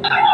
Yeah.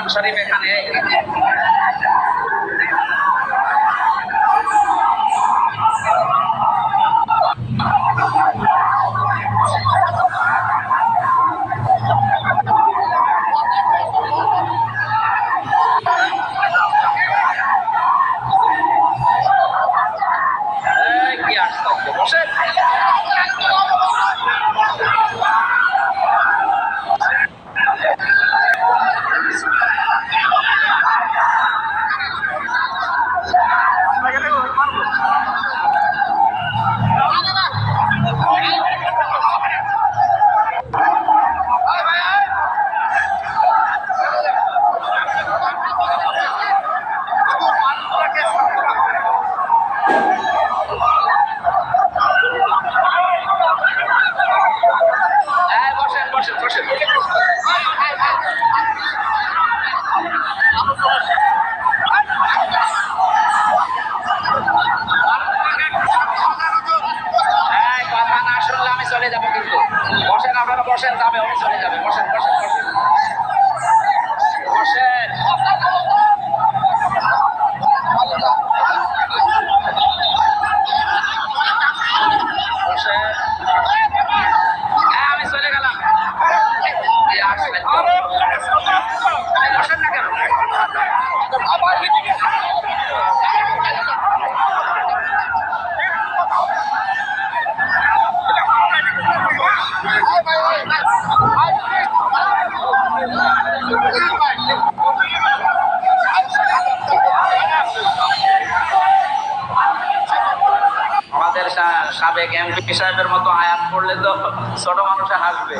কোরআন শরীফ এখানে এই, কি আশ্চর্য বসেন এই, বসেন বসেন বসেন এই, কথা না শুনলে আমি চলে যাব কিন্তু বসেন যাবে চলে যাবে বসেন বসেন বসেন। আমাদের সাবেক এমপি সাহেবের মতো আয়াত পড়লে তো ছোট মানুষে হাসবে।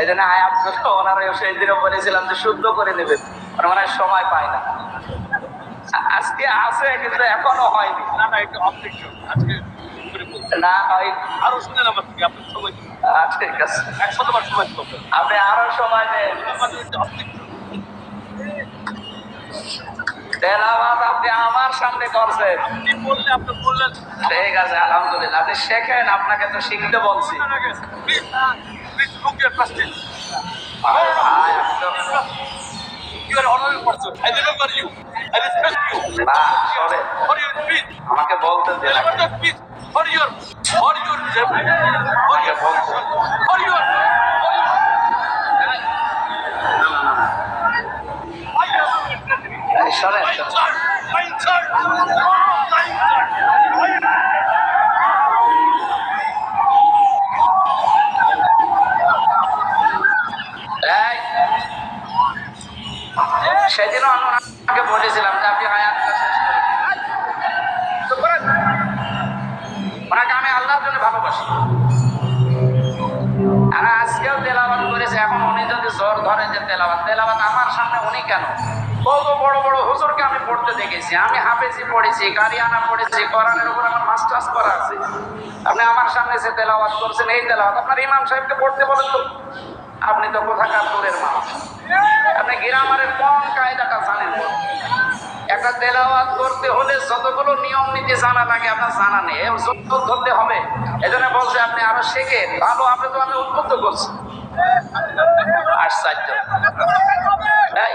এই জন্য আয়াতগুলো ওনারা সেই দিনও বলেছিলাম যে শুদ্ধ করে আর মানে সময় পায় না। আজকে আছে কিন্তু এখনও হয়নি। না না এটা অবজেকশন আজকে না হয় আরও শুনেন আমার থেকে আপনার সময়। দিন ঠিক আছে। একশতবার সময় আপনি আরও সময় নেন তেলাবাদ আপনি আমার সামনে করছেন। ঠিক আছে আলহামদুলিল্লাহ। আপনি শেখেন আপনাকে তো শিখতে বলছি। প্লিজ প্লিজ লুক সরেন দেখেছি। আমি হাফেজি পড়েছি কারিয়ানা পড়েছি কোরআনের উপর আমার মাস্টার্স করা আছে। আপনি আমার সামনে যে তেলাওয়াত করছেন এই তেলাওয়াত আপনার ইমাম সাহেবকে পড়তে বলেন তো। আপনি তো কোথাকার দূরের মানুষ। আপনি গ্রামারের কোন কায়দাটা জানেন একটা তেলাওয়াত করতে হলে যতগুলো নিয়ম নীতি জানা লাগে আপনার জানা নেই। এ যত ধরতে হবে। এজন্য বলছে আপনি আরও শেখেন। ভালো আপনি তো আমি উদ্বুদ্ধ করছি। আশ্চর্য। এই,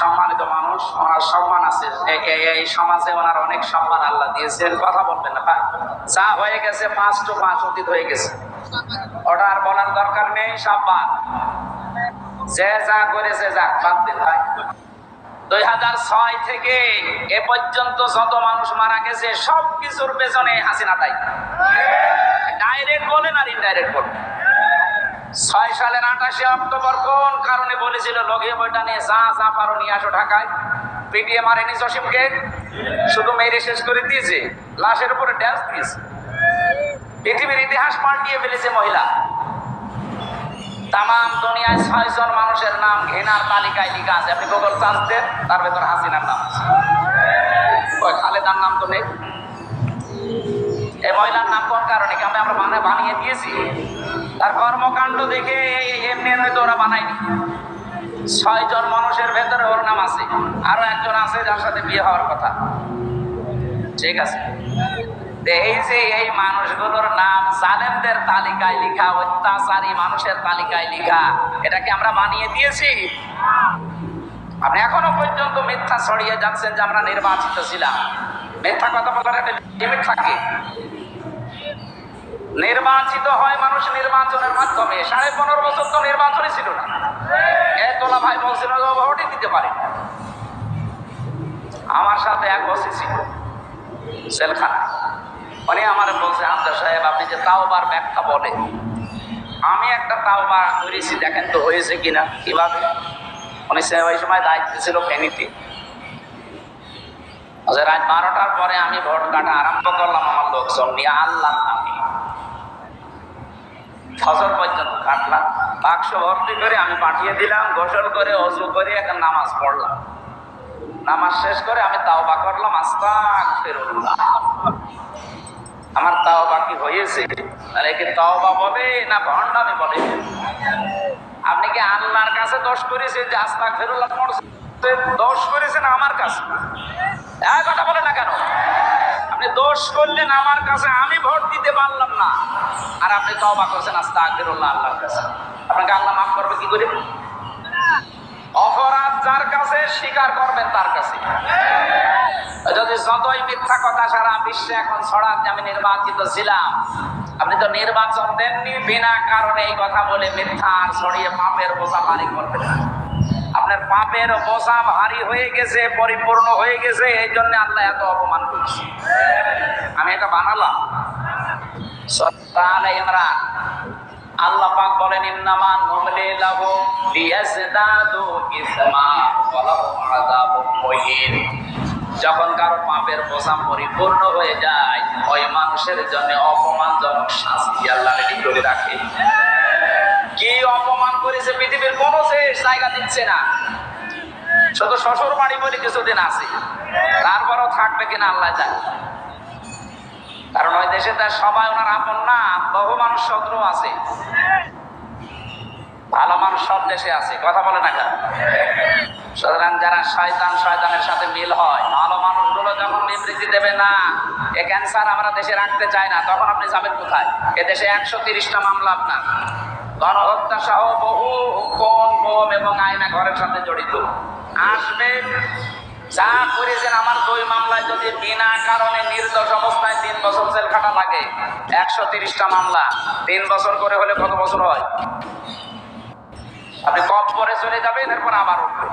সম্মানিত মানুষ, ওনার সম্মান আছে। এই সমাজে ওনার অনেক সম্মান আল্লাহ কথা বলবেন না হয়ে গেছে, পাঁচ টু পাঁচ অতীত হয়ে গেছে। বলার দরকার নেই যে যা করেছে বাদ দিন, ভাই। দুই হাজার ছয় থেকে এ পর্যন্ত যত মানুষ মারা গেছে সব কিছুর পেছনে হাসিনা তাই। ডাইরেক্ট বলেন আর ইনডাইরেক্ট বলেন। ছয় সালের আঠাশে অক্টোবর কোন কারণে বলেছিল, লগে বইটা নিয়ে যা যা পারো নিয়ে আসো ঢাকায় পিটিএ মারেনি জসিমকে শুধু মেরে শেষ করে দিয়েছে। লাশের উপরে ড্যান্স দিয়েছে। পৃথিবীর ইতিহাস পাল্টিয়ে ফেলেছে মহিলা। তাম দুনিয়ায় ছয় জন মানুষের নাম ঘৃণার তালিকায় লিখা আছে। আপনি গুগল চার্জ দেন, তার ভেতর হাসিনার নাম আছে। খালেদার নাম তো নেই। এই মহিলার নাম কোন কারণে? কি আমরা বানিয়ে দিয়েছি? তার কর্মকাণ্ড দেখে এই- এমনি হয়তো ওরা বানায়নি। ছয় জন মানুষের ভেতরে ওর নাম আছে। আরও একজন আছে যার সাথে বিয়ে হওয়ার কথা। ঠিক আছে? তো এই যে এই মানুষগুলোর নাম জালেমদের তালিকায় লিখা, অত্যাচারী মানুষের তালিকায় লিখা, এটাকে আমরা বানিয়ে দিয়েছি। আপনি এখনও পর্যন্ত মিথ্যা ছড়িয়ে যাচ্ছেন যে আমরা নির্বাচিত ছিলাম। মিথ্যা কথা বলার একটা লিমিট থাকে। নির্বাচিত হয় মানুষ নির্বাচনের মাধ্যমে। সাড়ে পনেরো বছর তো নির্বাচনই ছিল না। এ তোলা ভাই বলছিল ভোটই দিতে পারে আমার সাথে এক বসে ছিল সেলখানা উনি আমার বলছে আন্দর সাহেব, আপনি যে তাওবার ব্যাখ্যা বলে, আমি একটা তাও তাওবা করেছি, দেখেন তো হয়েছে কিনা, কীভাবে? উনি সে ওই সময় দায়িত্ব ছিল ফেনীতে। রাত বারোটার পরে আমি ভোট কাটা আরম্ভ করলাম আমার লোকজন নিয়ে, আল্লাহ ফসল পর্যন্ত কাটলাম। বাক্স ভর্তি করে আমি পাঠিয়ে দিলাম, গোসল করে, অজু করে একটা নামাজ পড়লাম। নামাজ শেষ করে আমি তাও বা করলাম, আস্তাক আমার তাও বাকি হয়েছে? তাহলে কি তাও বা বলে না ভণ্ডামি বলে? আপনি কি আল্লাহর কাছে দোষ করেছেন যে আস্তাক ফেরুল্লাহ দোষ করেছেন আমার কাছে? কথা বলে না কেন? আপনি দোষ করলেন আমার কাছে, আমি ভোট দিতে পারলাম না। আর আপনি তওবা করছেন আস্তাক ফেরুল্লাহ আল্লাহর কাছে। আপনাকে আল্লাহ মাফ করবে, কি করে? অপরাধ যার কাছে, স্বীকার করবেন তার কাছে। যদি যতই মিথ্যা কথা সারা বিশ্বে এখন ছড়ান আমি নির্বাচিত ছিলাম, আপনি তো নির্বাচন দেননি, বিনা কারণে এই কথা বলে মিথ্যা আর ছড়িয়ে পাপের বোঝা ভারী করবেন না। আপনার পাপের বোঝা ভারী হয়ে গেছে, পরিপূর্ণ হয়ে গেছে, এই জন্য আল্লাহ এত অপমান করছে। আমি এটা বানালাম। সত্তান ইমরান। আল্লাহ পাক বলেন, ইন্নামা লিয়াজদাদু ইসমা মুহিন। যখন কারও পাপের বোঝা পরিপূর্ণ হয়ে যায়, ওই মানুষের জন্য অপমানজনক শাস্তি আল্লাহ রেডি করে রাখে। কি অপমান করেছে পৃথিবীর কোনো শেষ জায়গা দিচ্ছে না। শুধু শ্বশুর বাড়ি বলে কিছুদিন আছে। তারপরও থাকবে কিনা আল্লাহ জানে। কারণ ওই দেশে তার সবাই ওনার আপন না, বহু মানুষ শত্রু আছে। ভালো মানুষ সব দেশে আছে। কথা বলে না সুতরাং যারা শয়তান শয়তানের সাথে মিল হয়, ভালো মানুষগুলো যখন বিবৃতি দেবে, না, এ ক্যান্সার আমরা দেশে রাখতে চাই না, তখন আপনি যাবেন কোথায়? এ দেশে একশো তিরিশটা মামলা আপনার। গণহত্যা সহ বহু কোন বোম এবং আয়না ঘরের সাথে জড়িত। আসবেন যা করেছেন আমার দুই মামলায় যদি বিনা কারণে নির্দোষ অবস্থায় তিন বছর জেল খাটা লাগে, একশো তিরিশটা মামলা। তিন বছর করে হলে কত বছর হয়? আপনি কম পরে চলে যাবেন, এরপর আবার উঠবেন।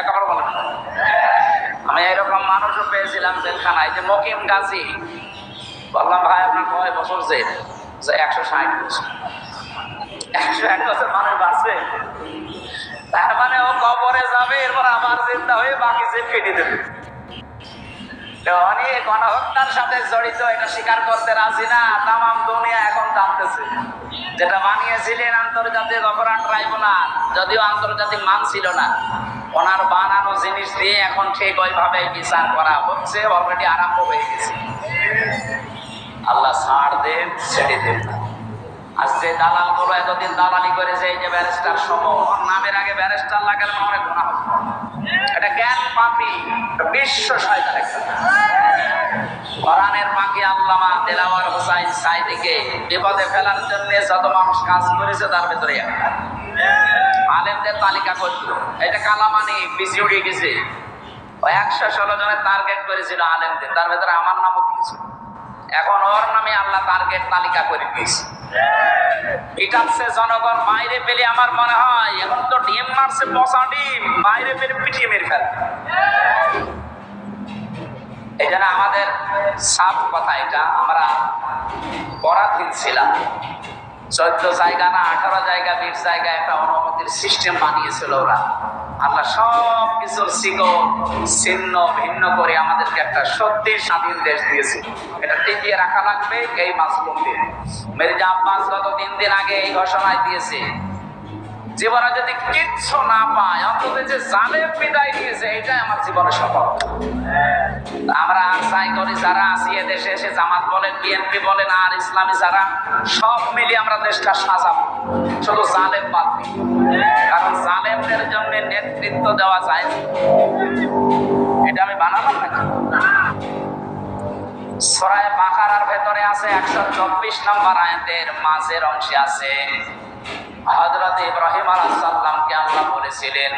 একবার বলেন আমি এরকম মানুষও পেয়েছিলাম জেলখানায়, যে মকিম গাজী। বললাম, ভাই, আপনার কয় বছর জেল? একশো ষাট বছর। একশো এক বছর মানুষ বাঁচবে। তার মানে ও কবরে যাবে, এরপর আবার চিন্তা হয়ে বাকি ফেটে দেবে। অনেক সাথে জড়িত, এটা স্বীকার করতে রাজি না দুনিয়া এখন জানতেছে যেটা বানিয়েছিলেন আন্তর্জাতিক অপরাধ ট্রাইব্যুনাল, যদিও আন্তর্জাতিক মান ছিল না। ওনার বানানো জিনিস দিয়ে এখন ঠিক ওইভাবে বিচার করা হচ্ছে অলরেডি আরম্ভ হয়ে গেছে। আল্লাহ ছাড় দেন, ছেড়ে দেন না। যে দালালগুলো এতদিন দালালি যে ব্যারিস্টার নামের আগে ব্যারিস্টার লাগালে মনে গোনা হবে এটা জ্ঞান পাপি বিশ্ব শয়তান কোরআনের পাখি আল্লামা দেলাওয়ার সাইদিকে বিপদে ফেলার জন্য যত মানুষ কাজ করেছে তার ভেতরে আলেমদের তালিকা করছিল। এটা কালামানি পিছিয়ে উঠে গেছে। একশো ষোলো জনের টার্গেট করেছিল আলেমদের। তার ভেতরে আমার নামও দিয়েছে এখন ওর নামে আল্লাহ টার্গেট তালিকা করে দিয়েছে। পিটাচ্ছে জনগণ বাইরে পেলে আমার মনে হয়। এখন তো ডিম মারছে বসা ডিম। বাইরে পেলে পিটিয়ে মেরে ফেলবে এই জন্য আমাদের সাফ কথা এটা। আমরা পরাধীন ছিলাম। চোদ্দ জায়গা না আঠারো জায়গা, বিশ জায়গা একটা অনুমতির সিস্টেম বানিয়েছিল ওরা। আল্লাহ সব কিছুর শিকল ছিন্ন, ভিন্ন করে আমাদেরকে একটা সত্যি স্বাধীন দেশ দিয়েছে। এটা টিকিয়ে রাখা লাগবে এই মাসলুমদের মেরিজা আব্বাস গত তিন দিন আগে এই ঘোষণায় দিয়েছে জীবনে যদি কিচ্ছু না পায়, অন্তত যে জালেম বিদায় দিয়েছে এটাই আমার জীবনে সফল। আমরা আর চাই করি, যারা আছি দেশে এসে জামাত বলেন, বিএনপি বলেন, আর ইসলামী যারা, সব মিলিয়ে আমরা দেশটা সাজাবো। শুধু জালেম বাদ কারণ জালেমদের জন্য নেতৃত্ব দেওয়া যায়। এটা আমি বানালাম নাকি? সরায় বাকারার ভেতরে আছে একশো চব্বিশ নম্বর আয়াতের মাঝের অংশে আছে হযরত ইব্রাহিম আলাইহিস আল্লাহ বলেছিলেন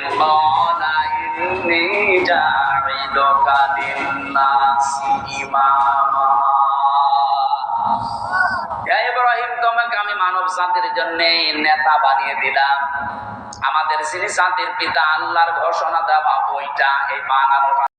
ইব্রাহিম, তোমাকে আমি মানব জাতির জন্য নেতা বানিয়ে দিলাম। আমাদের যিনি জাতির পিতা, আল্লাহর ঘোষণা দেওয়া ওইটা, এই বানানোটা